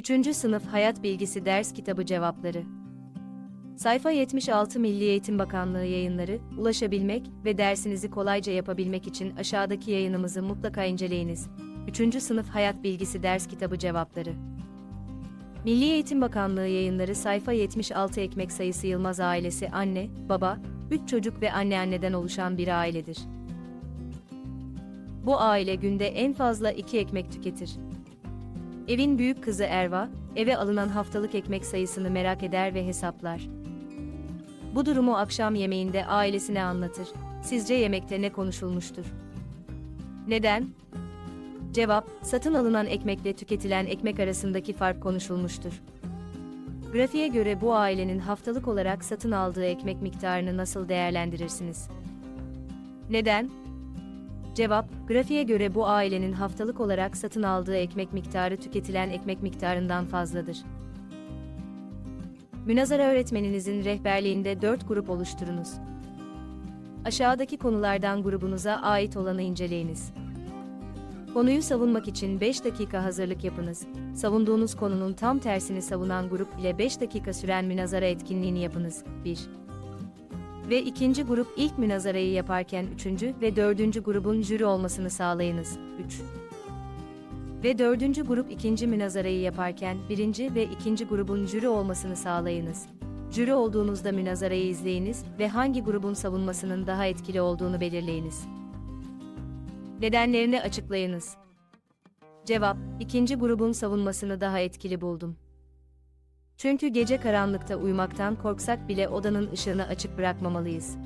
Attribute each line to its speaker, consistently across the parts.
Speaker 1: 3. Sınıf Hayat Bilgisi Ders Kitabı Cevapları Sayfa 76 Milli Eğitim Bakanlığı yayınları, ulaşabilmek ve dersinizi kolayca yapabilmek için aşağıdaki yayınımızı mutlaka inceleyiniz. 3. Sınıf Hayat Bilgisi Ders Kitabı Cevapları Milli Eğitim Bakanlığı yayınları sayfa 76 ekmek sayısı Yılmaz ailesi anne, baba, 3 çocuk ve anneanneden oluşan bir ailedir. Bu aile günde en fazla 2 ekmek tüketir. Evin büyük kızı Erva, eve alınan haftalık ekmek sayısını merak eder ve hesaplar. Bu durumu akşam yemeğinde ailesine anlatır. Sizce yemekte ne konuşulmuştur? Neden? Cevap, satın alınan ekmekle tüketilen ekmek arasındaki fark konuşulmuştur. Grafiğe göre bu ailenin haftalık olarak satın aldığı ekmek miktarını nasıl değerlendirirsiniz? Neden? Cevap, grafiğe göre bu ailenin haftalık olarak satın aldığı ekmek miktarı tüketilen ekmek miktarından fazladır. Münazara öğretmeninizin rehberliğinde 4 grup oluşturunuz. Aşağıdaki konulardan grubunuza ait olanı inceleyiniz. Konuyu savunmak için 5 dakika hazırlık yapınız. Savunduğunuz konunun tam tersini savunan grup ile 5 dakika süren münazara etkinliğini yapınız. 1. Ve ikinci grup ilk münazarayı yaparken üçüncü ve dördüncü grubun jüri olmasını sağlayınız. 3. Ve dördüncü grup ikinci münazarayı yaparken birinci ve ikinci grubun jüri olmasını sağlayınız. Jüri olduğunuzda münazarayı izleyiniz ve hangi grubun savunmasının daha etkili olduğunu belirleyiniz. Nedenlerini açıklayınız. Cevap, ikinci grubun savunmasını daha etkili buldum. Çünkü gece karanlıkta uyumaktan korksak bile odanın ışığını açık bırakmamalıyız.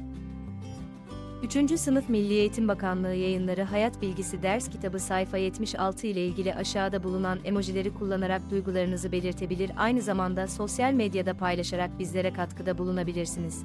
Speaker 1: 3. Sınıf Milli Eğitim Bakanlığı yayınları Hayat Bilgisi Ders Kitabı sayfa 76 ile ilgili aşağıda bulunan emojileri kullanarak duygularınızı belirtebilir aynı zamanda sosyal medyada paylaşarak bizlere katkıda bulunabilirsiniz.